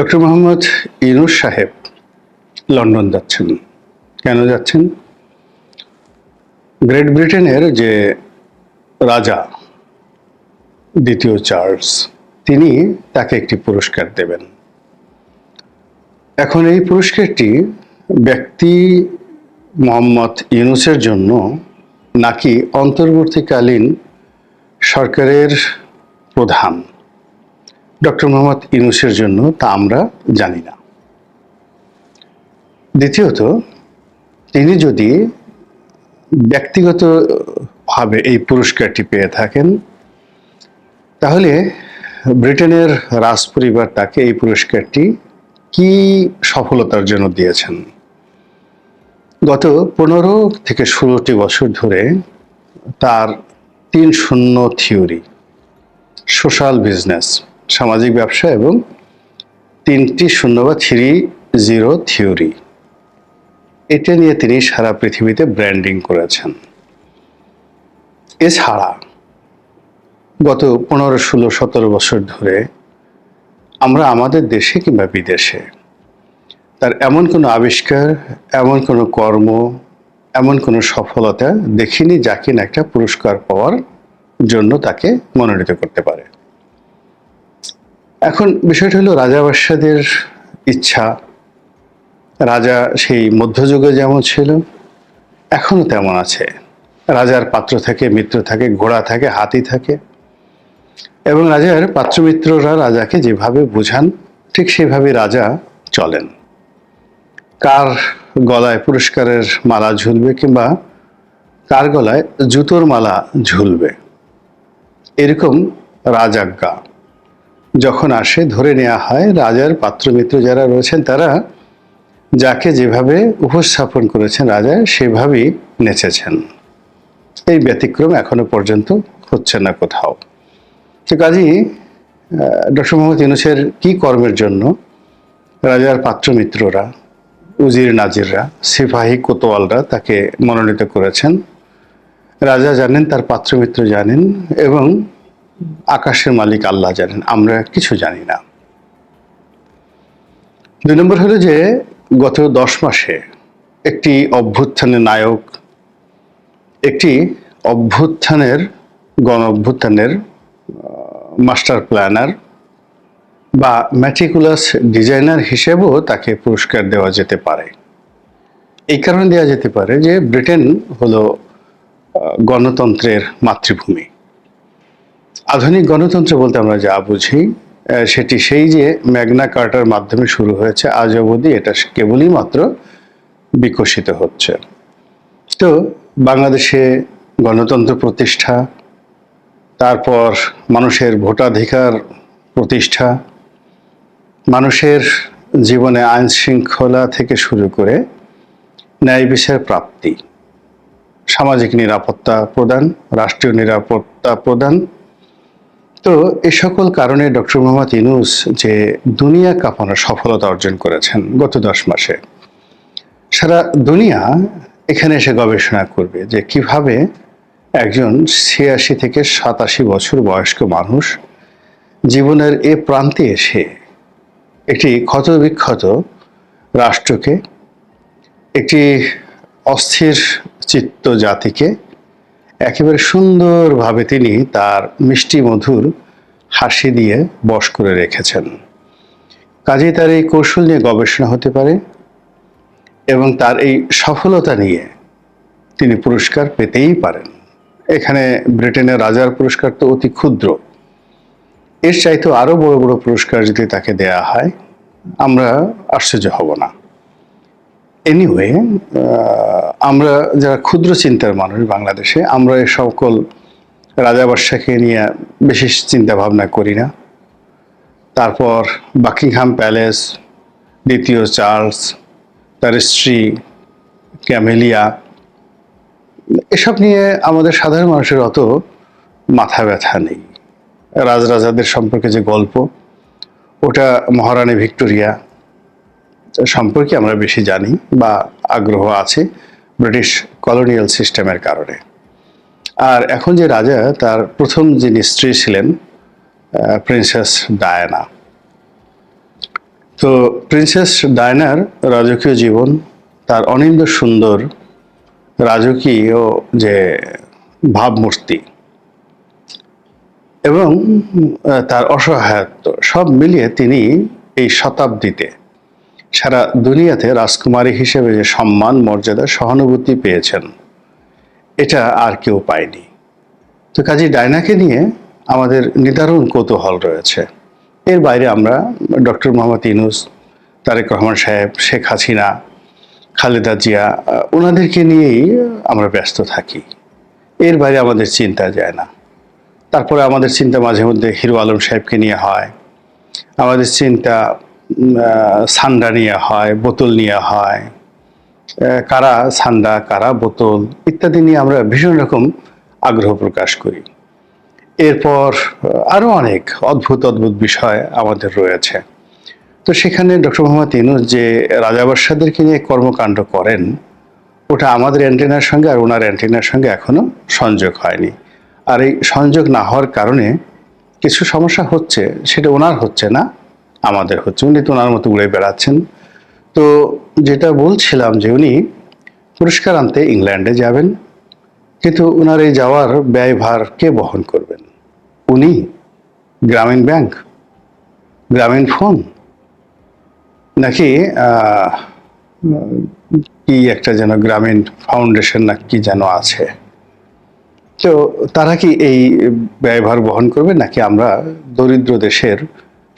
Doctor Mohammad Yunus সাহেব London যাচ্ছেন। কেন যাচ্ছেন? গ্রেট ব্রিটেনের যে রাজা, দ্বিতীয় চার্লস, তিনি তাকে একটি পুরস্কার দেবেন। এখন এই পুরস্কারটি ব্যক্তি মোহাম্মদ ইউনুসের জন্য নাকি অন্তর্বর্তীকালীন সরকারের প্রধান? ডক্টর মোহাম্মদ ইউনুসের জন্য তা আমরা জানি না। দ্বিতীয়ত, তিনি যদি ব্যক্তিগতভাবে এই পুরস্কারটি পেয়ে থাকেন, তাহলে ব্রিটেনের রাজ পরিবার তাকে এই পুরস্কারটি কি সফলতার জন্য দিয়েছেন? গত পনেরো থেকে ষোলোটি বছর ধরে তার তিন শূন্য থিওরি, সোশ্যাল বিজনেস সামাজিক ব্যবসা এবং তিনটি শূন্য বা থ্রি জিরো থিওরি। এটা নিয়ে তিনি সারা পৃথিবীতে ব্র্যান্ডিং করেছেন। এছাড়া গত পনেরো, ষোলো, সতেরো বছর ধরে আমরা আমাদের দেশে কিংবা বিদেশে তার এমন কোনো আবিষ্কার, এমন কোনো কর্ম, এমন কোনো সফলতা দেখিনি যা কিনা একটা পুরস্কার পাওয়ার জন্য তাকে মনোনীত করতে পারে। এখন বিষয়টা হলো রাজা বাদশাদের ইচ্ছা। রাজা সেই মধ্যযুগে যেমন ছিল এখনও তেমন আছে। রাজার পাত্র থাকে, মিত্র থাকে, ঘোড়া থাকে, হাতি থাকে। এবং রাজার পাত্রমিত্ররা রাজাকে যেভাবে বোঝান, ঠিক সেভাবে রাজা চলেন। কার গলায় পুরস্কারের মালা ঝুলবে কিংবা কার গলায় জুতোর মালা ঝুলবে, এরকম রাজাজ্ঞা। যখন আসে, ধরে নেওয়া হয়, রাজার পাত্রমিত্র যারা রয়েছেন তারা যাকে যেভাবে উপস্থাপন করেছেন রাজা, সেভাবেই নেচেছেন। এই ব্যতিক্রম এখনও পর্যন্ত হচ্ছে না কোথাও। তো কাজী ডক্টর মোহাম্মদ ইউনুসের কি কর্মের জন্য রাজার পাত্রমিত্ররা, উজির নাজিররা, সিপাহী কোতোয়ালরা তাকে মনোনীত করেছেন? রাজা জানেন, তার পাত্রমিত্র জানেন এবং আকাশের মালিক আল্লাহ জানেন, আমরা কিছু জানি না। দুই নম্বর হলো যে, গত দশ মাসে একটি অভ্যুত্থানের নায়ক, একটি অভ্যুত্থানের, গণ অভ্যুত্থানের মাস্টার প্ল্যানার বা ম্যাটিকুলাস ডিজাইনার হিসেবেও তাকে পুরস্কার দেওয়া যেতে পারে। এই কারণে দেওয়া যেতে পারে যে, ব্রিটেন হলো গণতন্ত্রের মাতৃভূমি। আধুনিক গণতন্ত্র বলতে আমরা যা বুঝি সেটি সেই যে ম্যাগনা কার্টার মাধ্যমে শুরু হয়েছে, আজ অবধি এটা কেবলই মাত্র বিকশিত হচ্ছে। তো বাংলাদেশে গণতন্ত্র প্রতিষ্ঠা, তারপর মানুষের ভোটাধিকার প্রতিষ্ঠা, মানুষের জীবনে আইন শৃঙ্খলা থেকে শুরু করে ন্যায় বিচার প্রাপ্তি, সামাজিক নিরাপত্তা প্রদান, রাষ্ট্রীয় নিরাপত্তা প্রদান তো এ সকল কারণে ডক্টর মোহাম্মদ ইনুস যে দুনিয়া কাঁপানোর সফলতা অর্জন করেছেন গত দশ মাসে, সারা দুনিয়া এখানে এসে গবেষণা করবে যে কীভাবে একজন ছিয়াশি থেকে সাতাশি বছর বয়স্ক মানুষ জীবনের এ প্রান্তে এসে একটি ক্ষতবিক্ষত রাষ্ট্রকে, একটি অস্থির চিত্ত জাতিকে একেবারে সুন্দরভাবে তিনি তার মিষ্টি মধুর হাসি দিয়ে বশ করে রেখেছেন। কাজেই তার এই কৌশল নিয়ে গবেষণা হতে পারে এবং তার এই সফলতা নিয়ে তিনি পুরস্কার পেতেই পারেন। এখানে ব্রিটেনের রাজার পুরস্কার তো অতি ক্ষুদ্র। এর চাইতেও আরও বড় বড় পুরস্কার যদি তাকে দেয়া হয়, আমরা আশ্চর্য হব না। এনিওয়ে আমরা যারা ক্ষুদ্র চিন্তার মানুষ বাংলাদেশে, আমরা এ সকল রাজাবাসাকে নিয়ে বিশেষ চিন্তা ভাবনা করি না। তারপর বাকিংহাম প্যালেস দ্বিতীয় চার্লস তার স্ত্রী ক্যামেলিয়া এসব নিয়ে আমাদের সাধারণ মানুষের অত মাথা ব্যথা নেই। রাজরাজাদের সম্পর্কে যে গল্প, ওটা মহারানী ভিক্টোরিয়া সম্পর্কে আমরা বেশি জানি বা আগ্রহ আছে ব্রিটিশ কলোনিয়াল সিস্টেমের কারণে। আর এখন যে রাজা, তার প্রথম যিনি স্ত্রী ছিলেন প্রিন্সেস ডায়ানা। তো প্রিন্সেস ডায়নার রাজকীয় জীবন, তার অনিন্দ সুন্দর, রাজকীয় যে ভাবমূর্তি এবং তার অসহায়ত্ব, সব মিলিয়ে তিনি এই শতাব্দীতে সারা দুনিয়াতে রাজকুমারী হিসেবে যে সম্মান, মর্যাদা, সহানুভূতি পেয়েছেন, এটা আর কেউ পায়নি। তো কাজী ডায়নাকে নিয়ে আমাদের নিদারুণ কৌতূহল রয়েছে। এর বাইরে আমরা ডক্টর মোহাম্মদ ইনুস তারেক রহমান সাহেব, শেখ হাসিনা, খালেদা জিয়া ওনাদেরকে নিয়েই আমরা ব্যস্ত থাকি। এর বাইরে আমাদের চিন্তা যায় না। তারপরে আমাদের চিন্তা মাঝে মধ্যে হিরো আলম সাহেবকে নিয়ে হয়। আমাদের চিন্তা সান্ডা নিয়ে হয়, বোতল নিয়ে হয়। কারা সান্ডা, কারা বোতল ইত্যাদি নিয়ে আমরা ভীষণ রকম আগ্রহ প্রকাশ করি। এরপর আরও অনেক অদ্ভুত অদ্ভুত বিষয় আমাদের রয়েছে। তো সেখানে ডক্টর মোহাম্মদ ইনুস যে রাজাবাসাদেরকে নিয়ে কর্মকাণ্ড করেন, ওটা আমাদের অ্যান্টেনার সঙ্গে আর ওনার অ্যান্টেনার সঙ্গে এখনও সংযোগ হয়নি। আর এই সংযোগ না হওয়ার কারণে কিছু সমস্যা হচ্ছে, সেটা ওনার হচ্ছে না আমাদের হচ্ছে। উনি তো ওনার মতো উড়ে বেড়াচ্ছেন। তো যেটা বলছিলাম যে উনি পুরস্কার আনতে ইংল্যান্ডে যাবেন, কিন্তু ওনার এই যাওয়ার ব্যয়ভার কে বহন করবেন? উনি গ্রামীণ ব্যাংক? গ্রামীণ ফোন? নাকি কি একটা যেন গ্রামীণ ফাউন্ডেশন না কি যেন আছে? তো তারা কি এই ব্যয়ভার বহন করবে নাকি আমরা দরিদ্র দেশের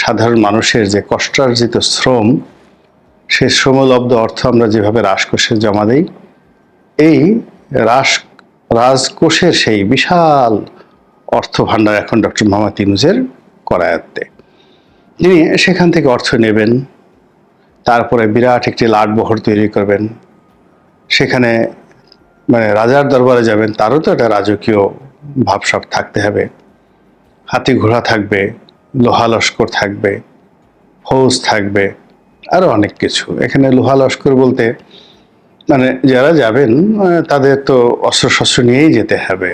সাধারণ মানুষের যে কষ্টার্জিত শ্রম সেই শ্রমলব্ধ অর্থ আমরা যেভাবে রাজকোষে জমা দেই, এই রাস রাজকোষের সেই বিশাল অর্থ ভাণ্ডার এখন ডক্টর মোহাম্মদ ইনুজের করায়ত্তে। তিনি সেখান থেকে অর্থ নেবেন, তারপরে বিরাট একটি লাটবহর তৈরি করবেন। সেখানে মানে রাজার দরবারে যাবেন, তারও তো একটা রাজকীয় ভাবসাব থাকতে হবে। হাতি ঘোড়া থাকবে লোহা লস্কর থাকবে, ফৌজ থাকবে আরও অনেক কিছু। এখানে লোহা লস্কর বলতে মানে যারা যাবেন তাদের তো অস্ত্রশস্ত্র নিয়েই যেতে হবে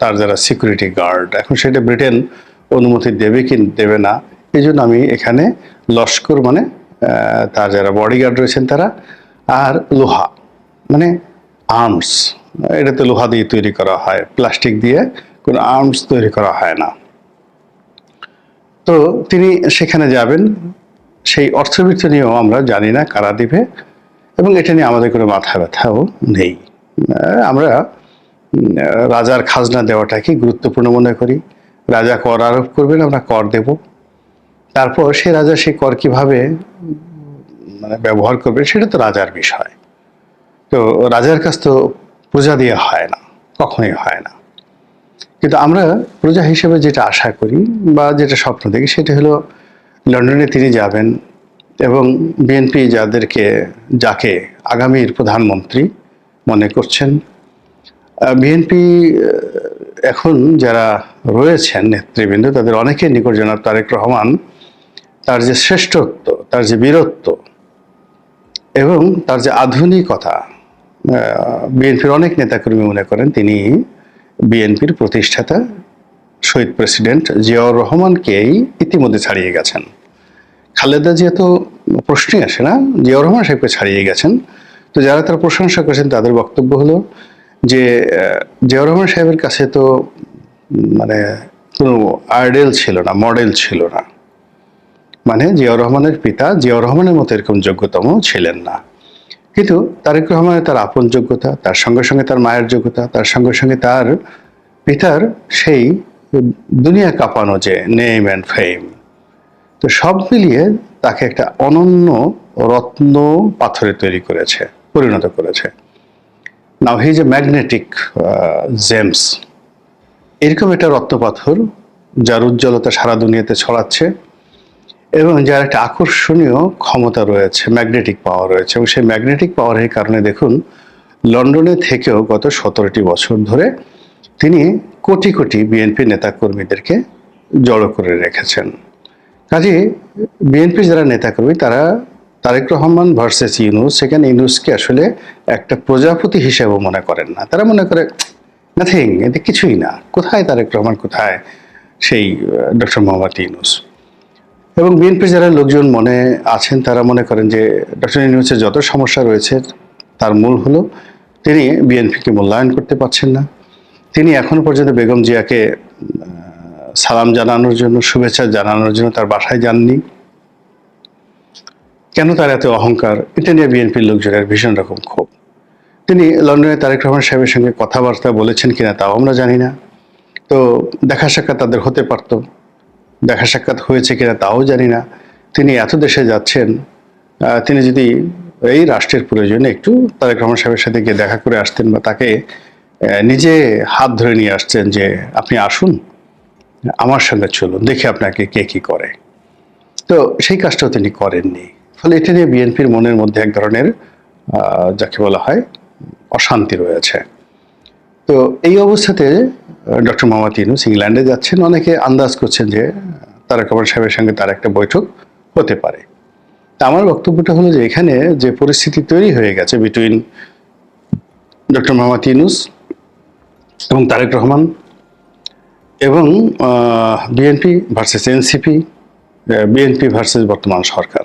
তার যারা সিকিউরিটি গার্ড এখন সেটা ব্রিটেন অনুমতি দেবে কি দেবে না, এই জন্য আমি এখানে লস্কর মানে তার যারা বডিগার্ড রয়েছেন তারা, আর লোহা মানে আর্মস এটা তো লোহা দিয়ে তৈরি করা হয়, প্লাস্টিক দিয়ে কোনো আর্মস তৈরি করা হয় না। তো তিনি সেখানে যাবেন। সেই অর্থবৃত্ত নিয়েও আমরা জানি না কারা দিবে এবং এটা নিয়ে আমাদের কোনো মাথা ব্যথাও নেই। আমরা রাজার খাজনা দেওয়াটাকে গুরুত্বপূর্ণ মনে করি। রাজা কর আরোপ করবেন, আমরা কর দেব। তারপর সে রাজা সেই কর কীভাবে মানে ব্যবহার করবে সেটা তো রাজার বিষয়। তো রাজার কাছ তো প্রজা দিয়ে হয় না, কখনোই হয় না। কিন্তু আমরা প্রজা হিসেবে যেটা আশা করি বা যেটা স্বপ্ন দেখি, সেটা হলো লন্ডনে তিনি যাবেন এবং বিএনপি যাদেরকে, যাকে আগামীর প্রধানমন্ত্রী মনে করছেন বিএনপি এখন যারা রয়েছেন নেতৃবৃন্দ, তাদের অনেকের নিকট জনাব তারেক রহমান তার যে শ্রেষ্ঠত্ব, তার যে বীরত্ব এবং তার যে আধুনিকতা বিএনপির অনেক নেতাকর্মী মনে করেন, তিনি বিএনপির প্রতিষ্ঠাতা শহীদ প্রেসিডেন্ট জিয়াউর রহমানকেই ইতিমধ্যে ছাড়িয়ে গেছেন। খালেদা জিয়া তো প্রশ্নই আসে না, জিয়াউর রহমান সাহেবকে ছাড়িয়ে গেছেন। তো যারা তার প্রশংসা করেছেন, তাদের বক্তব্য হলো যে জিয়াউর রহমান সাহেবের কাছে তো মানে কোনো আইডেল ছিল না, মডেল ছিল না। মানে জিয়াউর রহমানের পিতা জিয়াউর রহমানের মতো এরকম যোগ্যতম ছিলেন না। কিন্তু তারেক রহমানের তার আপন যোগ্যতা, তার সঙ্গে সঙ্গে তার মায়ের যোগ্যতা, তার সঙ্গে সঙ্গে তার পিতার সেই দুনিয়া কাঁপানো যে নেম অ্যান্ড ফেম তো সব মিলিয়ে তাকে একটা অনন্য রত্ন পাথরে তৈরি করেছে, পরিণত করেছে। নাও হি যে ম্যাগনেটিক জেমস এরকম একটা রত্ন পাথর যার উজ্জ্বলতা সারা দুনিয়াতে ছড়াচ্ছে। এবং যার একটা আকর্ষণীয় ক্ষমতা রয়েছে ম্যাগনেটিক পাওয়ার রয়েছে এবং সেই ম্যাগনেটিক পাওয়ারের কারণে দেখুন, লন্ডনে থেকেও গত সতেরোটি বছর ধরে তিনি কোটি কোটি বিএনপি নেতাকর্মীদেরকে জড়ো করে রেখেছেন। কাজে বিএনপি যারা নেতাকর্মী, তারা তারেক রহমান ভার্সেস ইউনুস, সেখানে ইউনুসকে আসলে একটা প্রজাপতি হিসেবে মনে করেন না। তারা মনে করে নাথিং এতে কিছুই না। কোথায় তারেক রহমান? কোথায় সেই ডক্টর মোহাম্মদ ইউনুস? এবং বিএনপি যারা লোকজন মনে আছেন, তারা মনে করেন যে ডক্টর ইউনুসের যত সমস্যা রয়েছে, তার মূল হলো তিনি বিএনপিকে মূল্যায়ন করতে পারছেন না। তিনি এখনও পর্যন্ত বেগম জিয়াকে সালাম জানানোর জন্য, শুভেচ্ছা জানানোর জন্য তার বাসায় যাননি। কেন তার এত অহংকার? এটা নিয়ে বিএনপির লোকজনের ভীষণ রকম ক্ষোভ। তিনি লন্ডনে তারেক রহমান সাহেবের সঙ্গে কথাবার্তা বলেছেন কিনা, তাও আমরা জানি না। তো দেখা সাক্ষাৎ তাদের হতে পারতো। দেখা সাক্ষাৎ হয়েছে কিনা তাও জানি না। তিনি এত দেশে যাচ্ছেন তিনি যদি এই রাষ্ট্রের প্রয়োজনে একটু তারেক রহমান সাহেবের সাথে গিয়ে দেখা করে আসতেন বা তাকে নিজে হাত ধরে নিয়ে আসছেন যে, আপনি আসুন, আমার সঙ্গে চলুন, দেখি আপনাকে কে কি করে। তো সেই কাজটাও তিনি করেননি। ফলে এটা নিয়ে বিএনপির মনের মধ্যে এক ধরনের যাকে বলা হয় অশান্তি রয়েছে। তো এই অবস্থাতে ডক্টর মোহাম্মদ ইউনুস ইংল্যান্ডে যাচ্ছেন। অনেকে আন্দাজ করছেন যে তারেক রহমান সাহেবের সঙ্গে তার একটা বৈঠক হতে পারে। তা আমার বক্তব্যটা হলো যে এখানে যে পরিস্থিতি তৈরি হয়ে গেছে বিটুইন ডক্টর মোহাম্মদ ইউনুস এবং তারেক রহমান এবং BNP versus NCP BNP versus বর্তমান সরকার।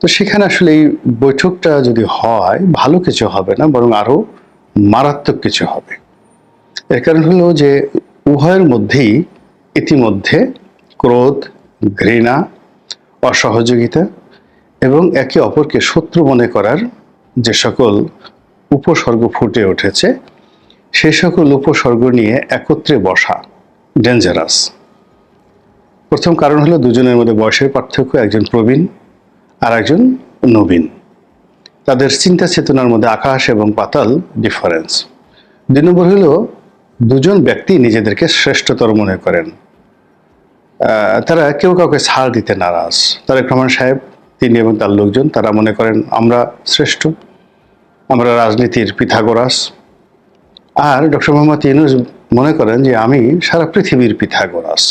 তো সেখানে আসলে এই বৈঠকটা যদি হয়, ভালো কিছু হবে না, বরং আরও মারাত্মক কিছু হবে। এর কারণ হলো যে উভয়ের মধ্যেই ইতিমধ্যে ক্রোধ, ঘৃণা, অসহযোগিতা এবং একে অপরকে শত্রু মনে করার যে সকল উপসর্গ ফুটে উঠেছে সেই সকল উপসর্গ নিয়ে একত্রে বসা ডেঞ্জারাস প্রথম কারণ হলো দুজনের মধ্যে বয়সের পার্থক্য, একজন প্রবীণ আর একজন নবীন। তাদের চিন্তা চেতনার মধ্যে আকাশ এবং পাতাল ডিফারেন্স দুই নম্বর হলো দুজন ব্যক্তি নিজেদেরকে শ্রেষ্ঠতর মনে করেন। তারা কেউ কাউকে ছাড় দিতে নারাজ। তারেক রহমান সাহেব, তিনি এবং তার লোকজন, তারা মনে করেন, আমরা শ্রেষ্ঠ, আমরা রাজনীতির পিথাগোরাস। আর ডক্টর মোহাম্মদ ইউনুস মনে করেন যে, আমি সারা পৃথিবীর পিথাগোরাস।